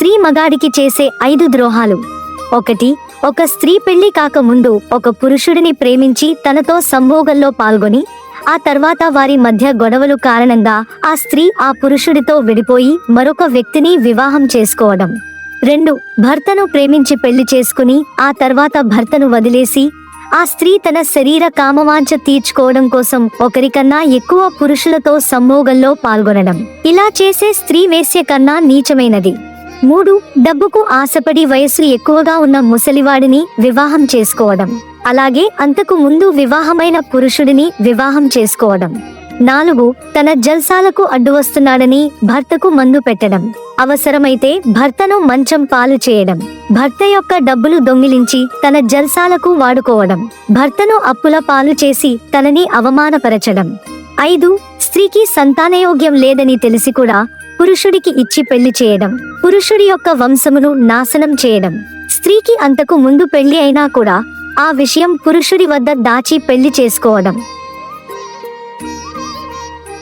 స్త్రీ మగాడికి చేసే ఐదు ద్రోహాలు. ఒకటి ఒక స్త్రీ పెళ్ళి కాకముందు ఒక పురుషుడిని ప్రేమించి తనతో సంభోగంలో పాల్గొని ఆ తర్వాత వారి మధ్య గొడవలు కారణంగా ఆ స్త్రీ ఆ పురుషుడితో విడిపోయి మరొక వ్యక్తిని వివాహం చేసుకోవడం. రెండు భర్తను ప్రేమించి పెళ్ళి చేసుకుని ఆ తర్వాత భర్తను వదిలేసి ఆ స్త్రీ తన శరీర కామవాంఛ తీర్చుకోవడం కోసం ఒకరికన్నా ఎక్కువ పురుషులతో సంభోగంలో పాల్గొనడం. ఇలా చేసే స్త్రీ వేశ్య కన్నా నీచమైనది. మూడు డబ్బుకు ఆశపడి వయస్సు ఎక్కువగా ఉన్న ముసలివాడిని వివాహం చేసుకోవడం. అలాగే అంతకు ముందు వివాహమైన పురుషుడిని వివాహం చేసుకోవడం. నాలుగు తన జల్సాలకు అడ్డు వస్తున్నాడని భర్తకు మందు పెట్టడం. అవసరమైతే భర్తను మంచం పాలు చేయడం. భర్త యొక్క డబ్బులు దొంగిలించి తన జల్సాలకు వాడుకోవడం. భర్తను అప్పుల పాలు చేసి తనని అవమానపరచడం. ఐదు స్త్రీకి సంతానయోగ్యం లేదని తెలిసి కూడా పురుషుడికి ఇచ్చి పెళ్ళి చేయడం. పురుషుడి యొక్క వంశమును నాశనం చేయడం. స్త్రీకి అంతకు ముందు పెళ్ళి అయినా కూడా ఆ విషయం పురుషుడి వద్ద దాచి పెళ్ళి చేసుకోవడం.